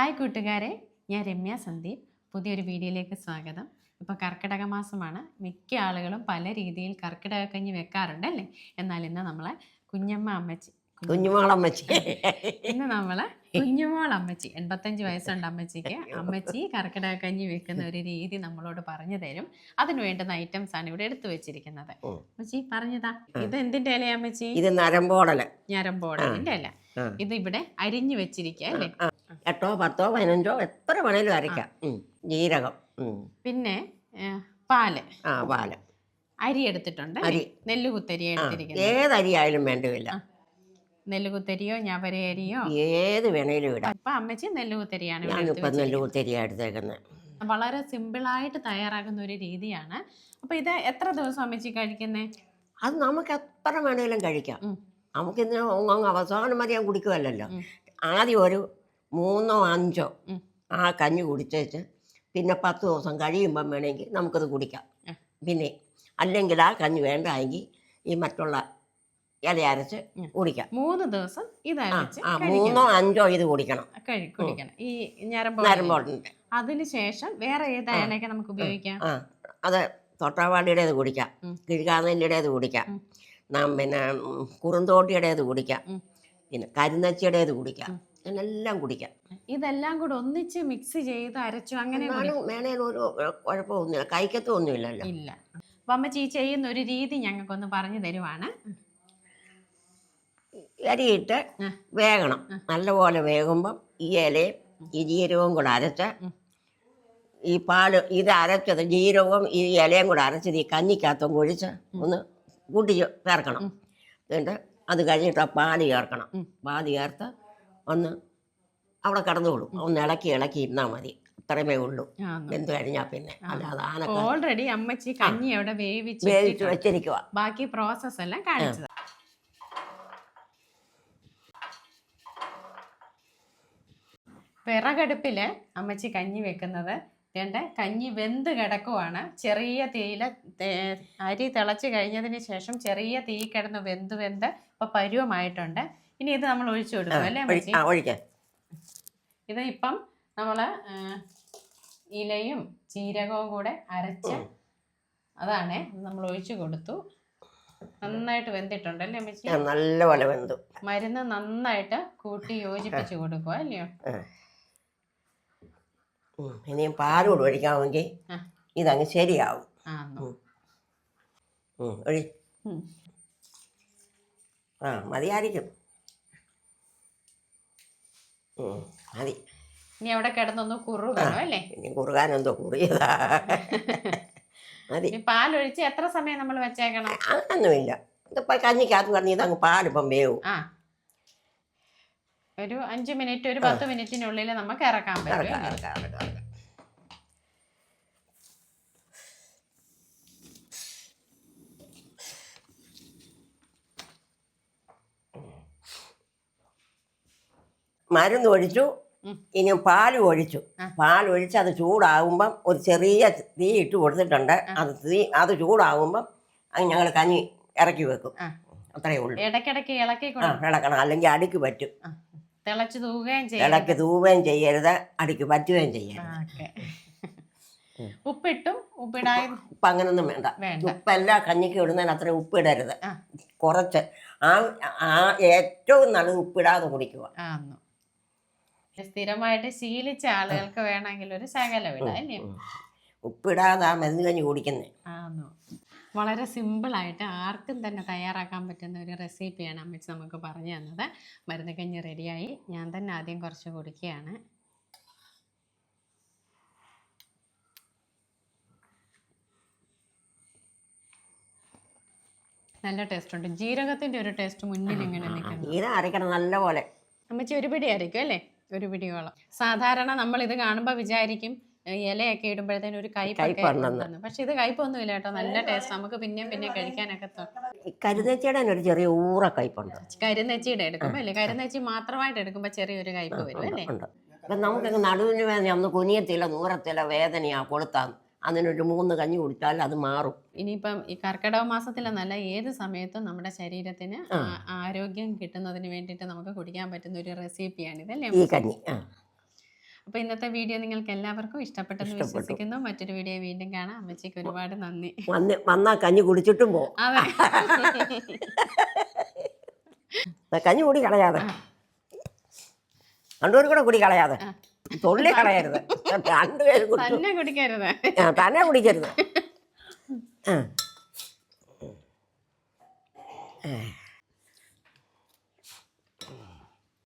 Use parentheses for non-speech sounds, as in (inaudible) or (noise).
Hi കൂട്ടുകാരെ ഞാൻ രമ്യ സന്ദീപ്. പുതിയൊരു വീഡിയോയിലേക്ക് സ്വാഗതം. ഇപ്പോൾ കർക്കിടക മാസമാണ്. മിക്ക ആളുകളും പല രീതിയിൽ കർക്കിടക കഞ്ഞി വെക്കാറുണ്ട് അല്ലേ? എന്നാൽ ഇന്ന് നമ്മളെ കുഞ്ഞമ്മ അമ്മച്ചി കുഞ്ഞുമോളമ്മച്ചി ഇന്ന് നമ്മളെ കുഞ്ഞുമോൾ അമ്മച്ചി എൺപത്തഞ്ച് വയസ്സുണ്ട് അമ്മച്ചിക്ക്. അമ്മച്ചി കർക്കിടക കഞ്ഞി വെക്കുന്ന ഒരു രീതി നമ്മളോട് പറഞ്ഞു തരും. അതിന് വേണ്ടുന്ന ഐറ്റംസ് ആണ് ഇവിടെ എടുത്തു വെച്ചിരിക്കുന്നത്. അമ്മച്ചി പറഞ്ഞതാ. ഇത് എന്തിന്റെ അല്ലേ അമ്മച്ചി? ഇത് നരമ്പോടൽ ഞരമ്പോടലിന്റെ അല്ല ഇത് ഇവിടെ അരിഞ്ഞു വെച്ചിരിക്കുക അല്ലേ? എട്ടോ പത്തോ പതിനഞ്ചോ എത്ര വേണേലും അരയ്ക്കാം. ഉം. ജീരകം. ഉം. പിന്നെ ഏ, പാൽ. ആ പാൽ. അരി എടുത്തിട്ടുണ്ട്. അരി. നെല്ലുകുത്തരി ആ, എടുത്തിരിക്കുന്നത് ഏത് അരിയായാലും വേണ്ടതില്ല. നെല്ലുകുത്തരിയോ ഞവര അരിയോ? ഏത് വേണേലും ഇടാം. അപ്പൊ അമ്മച്ചി നെല്ലുകുത്തരിയാണ് ഇവിടെ എടുത്ത് ഞാനിപ്പം നെല്ലുകുത്തരിയാ എടുത്തേക്കുന്നത്. വളരെ സിമ്പിളായിട്ട് തയ്യാറാക്കുന്ന ഒരു രീതിയാണ്. അപ്പൊ ഇത് എത്ര ദിവസം അമ്മച്ചി കഴിക്കുന്നേ? അത് നമുക്ക് എത്ര വേണേലും കഴിക്കാം. ഉം. നമുക്ക് അങ്ങ് അവസാനം വരെ ഞാൻ കുടിക്കുമല്ലോ ആദ്യം ഒരു മൂന്നോ അഞ്ചോ ആ കഞ്ഞി കുടിച്ചേച്ച് പിന്നെ പത്ത് ദിവസം കഴിയുമ്പം വേണമെങ്കിൽ നമുക്കത് കുടിക്കാം. പിന്നെ അല്ലെങ്കിൽ ആ കഞ്ഞി വേണ്ട എങ്കിൽ ഈ മറ്റുള്ള ഇല അരച്ച് കുടിക്കാം. മൂന്ന് ദിവസം ഇത് ആ. മൂന്നോ അഞ്ചോ ഇത് കുടിക്കണം. കുടിക്കണം. ഈ അതിനുശേഷം അതിന് ശേഷം വേറെ ഏത് അയലൊക്കെ നമുക്ക് ഉപയോഗിക്കാം? ആ അത് തൊട്ടാവാടിയുടേത് കുടിക്കാം. ഉം. കിഴുകാനെല്ലിയുടേത് കുടിക്കാം. നാം പിന്നെ കുറുന്തോട്ടിയുടേത് കുടിക്കാം. പിന്നെ കരിനച്ചിയുടേത് കുടിക്കാം. അങ്ങനെല്ലാം കുടിക്കാം. ഇതെല്ലാം കൂടെ ഒന്നിച്ച് മിക്സ് ചെയ്ത് അരച്ചു അങ്ങനെ ഒരു കുഴപ്പമൊന്നുമില്ല. കൈക്കത്തൊന്നുമില്ലല്ലോ ഇല്ല. അപ്പൊ അമ്മച്ചി ചെയ്യുന്ന ഒരു രീതി ഞങ്ങൾക്കൊന്ന് പറഞ്ഞു തരുവാണ്. അരിയിട്ട്. വേകണം. നല്ലപോലെ വേകുമ്പം ഈ ഇലയും ഈ ജീരകവും കൂടെ അരച്ച്. ഈ പാൽ ഇത് അരച്ചത് ജീരകവും ഈ ഇലയും കൂടെ അരച്ചത് ഈ കഞ്ഞിക്കകത്തും കുഴിച്ച് ഒന്ന് കൂട്ടി ചേർക്കണം. എന്നിട്ട് അത് കഴിഞ്ഞിട്ട് ആ പാൽ ചേർക്കണം. പാൽ ചേർത്ത് ഒന്ന് അവിടെ കടന്നുകൊള്ളും ഒന്ന് ഇളക്കി ഇളക്കി ഇരുന്നാൽ മതി. അത്രമേ ഉള്ളൂ. എന്ത് കഴിഞ്ഞാൽ പിന്നെ. അല്ലാതെ ആന ഓൾറെഡി അമ്മച്ചി കഞ്ഞി അവിടെ വേവിച്ച് വേവിച്ച് വെച്ചിരിക്കുക ബാക്കി പ്രോസസ് എല്ലാം കാണിച്ചത്. വിറകടുപ്പിൽ അമ്മച്ചി കഞ്ഞി വെക്കുന്നത്. വേണ്ട കഞ്ഞി വെന്ത് കിടക്കുവാണ്. ചെറിയ തീയിൽ അരി തിളച്ച് കഴിഞ്ഞതിന് ശേഷം ചെറിയ തീ കിടന്ന് വെന്ത് വെന്ത് ഇപ്പൊ പരുവമായിട്ടുണ്ട്. ഇനി ഇത് നമ്മൾ ഒഴിച്ചു കൊടുക്കും അല്ലേ അമ്മച്ചി? ഒഴിക്കാൻ ഇത് ഇപ്പം നമ്മൾ ഇലയും ജീരകവും കൂടെ അരച്ച് അതാണ് നമ്മൾ ഒഴിച്ചു കൊടുത്തു. നന്നായിട്ട് വെന്തിട്ടുണ്ട് അല്ലേ അമ്മച്ചി? നല്ലപോലെ വെന്തു. മരുന്ന് നന്നായിട്ട് കൂട്ടി യോജിപ്പിച്ച് കൊടുക്കുക അല്ലയോ? ഇനി പാലോട് ഒഴിക്കാമെങ്കിൽ. ഇതങ്ങ് ശരിയാവും. ആ. ഒഴി മതിയായിരിക്കും. മതി. ഇനി അവിടെ കിടന്നൊന്ന് കുറുകണം അല്ലേ? ഇനി കുറുകാനെന്തോ കുറിയതാ. മതി. പാലൊഴിച്ച് എത്ര സമയം നമ്മൾ വെച്ചേക്കണം? അങ്ങനൊന്നുമില്ല ഇതിപ്പോൾ കഞ്ഞിക്കകത്ത് പറഞ്ഞ് ഇതങ്ങ് പാലിപ്പം വേവും. ആ. ഒരു അഞ്ച് മിനിറ്റ് ഒരു പത്ത് മിനിറ്റിനുള്ളിൽ നമുക്ക് ഇറക്കാൻ പറ്റും? ഇറക്കാം ഇറക്കാം. മരുന്ന് ഒഴിച്ചു. ഇനി പാൽ ഒഴിച്ചു. പാൽ ഒഴിച്ച് അത് ചൂടാകുമ്പം ഒരു ചെറിയ തീ ഇട്ട് കൊടുത്തിട്ടുണ്ട്. അത് തീ അത് ചൂടാകുമ്പം അത് ഞങ്ങൾ കഞ്ഞി ഇറക്കി വെക്കും. അത്രയേ ഉള്ളൂ. ഇടയ്ക്കിടയ്ക്ക് ഇളക്കി ഇളക്കണം. അല്ലെങ്കിൽ അടിക്ക് പറ്റും. തിളച്ച് തൂവുകയും ചെയ്യും ഇളക്കി തൂവുകയും ചെയ്യരുത്. അടിക്ക് പറ്റുകയും ചെയ്യരുത്. ഉപ്പിട്ടും ഉപ്പിടായി ഉപ്പ് അങ്ങനൊന്നും വേണ്ട. ഉപ്പെല്ലാം കഞ്ഞിക്ക് ഇടുന്നതിന് അത്ര ഉപ്പിടരുത്. കുറച്ച് ആ ആ ഏറ്റവും നല്ലത് ഉപ്പിടാതെ കുടിക്കുക. സ്ഥിരമായിട്ട് ശീലിച്ച ആളുകൾക്ക് വേണമെങ്കിൽ ഒരു ശകലം ഇടാം അല്ലേ? ഉപ്പിടാതെ ആ മരുന്ന് കഞ്ഞി കുടിക്കുന്നത് ആണോ വളരെ സിമ്പിളായിട്ട് ആർക്കും തന്നെ തയ്യാറാക്കാൻ പറ്റുന്ന ഒരു റെസിപ്പിയാണ് അമ്മച്ചി നമുക്ക് പറഞ്ഞു തന്നത്. മരുന്ന് കഞ്ഞി റെഡിയായി. ഞാൻ തന്നെ ആദ്യം കുറച്ച് കുടിക്കുകയാണ്. നല്ല ടേസ്റ്റ് ഉണ്ട്. ജീരകത്തിന്റെ ഒരു ടേസ്റ്റ് മുന്നിൽ ഇങ്ങനെ നിൽക്കുന്നു. അരയ്ക്കണം നല്ല പോലെ അമ്മച്ചി ഒരു പിടി അരയ്ക്കും അല്ലേ? ഒരു പിടിയോളം സാധാരണ നമ്മൾ ഇത് കാണുമ്പോൾ വിചാരിക്കും ഇലയൊക്കെ ഇടുമ്പോഴത്തേനും ഒരു കയ്പൊക്കെ. പക്ഷെ ഇത് കയ്പൊന്നുമില്ല കേട്ടോ. നല്ല ടേസ്റ്റ് നമുക്ക് പിന്നെയും പിന്നെ കഴിക്കാനൊക്കെ ഈ ഒരു ചെറിയ ഊറ കയ്പുണ്ട്. കരിനെച്ചിയുടെ എടുക്കുമ്പോൾ അല്ലേ? കരിനെച്ചി മാത്രമായിട്ട് എടുക്കുമ്പോൾ ചെറിയൊരു കയ്പ് വരും അല്ലേ? നമുക്ക് നടുവിന് വേദന ഒന്ന് കുനിയത്തില്ല നൂറത്തില്ല വേദനയാ കൊളുത്താന്ന്. അതിനൊരു മൂന്ന് കഞ്ഞി കുടിച്ചാൽ അത് മാറും. ഇനിയിപ്പം ഈ കർക്കിടക മാസത്തിലെന്നല്ല ഏത് സമയത്തും നമ്മുടെ ശരീരത്തിന് ആരോഗ്യം കിട്ടുന്നതിന് വേണ്ടിയിട്ട് നമുക്ക് കുടിക്കാൻ പറ്റുന്ന ഒരു റെസിപ്പിയാണ് ഇതല്ലേ ഈ കഞ്ഞി അപ്പൊ ഇന്നത്തെ വീഡിയോ നിങ്ങൾക്ക് എല്ലാവർക്കും ഇഷ്ടപ്പെട്ടെന്ന് വിശ്വസിക്കുന്നു. മറ്റൊരു വീഡിയോ വീണ്ടും കാണാം. അമ്മച്ചിക്ക് ഒരുപാട് നന്ദി. വന്നാ കഞ്ഞി കുടിച്ചിട്ടും പോകും (laughs) കഞ്ഞി കൂടി കളയാതെ. രണ്ടുപേരും കൂടെ കൂടി കളയാതെ. തുള്ളി കളയരുത് രണ്ടുപേരും തന്നെ കുടിക്കരുത്. ആ തന്നെ കുടിക്കരുത്. ആ.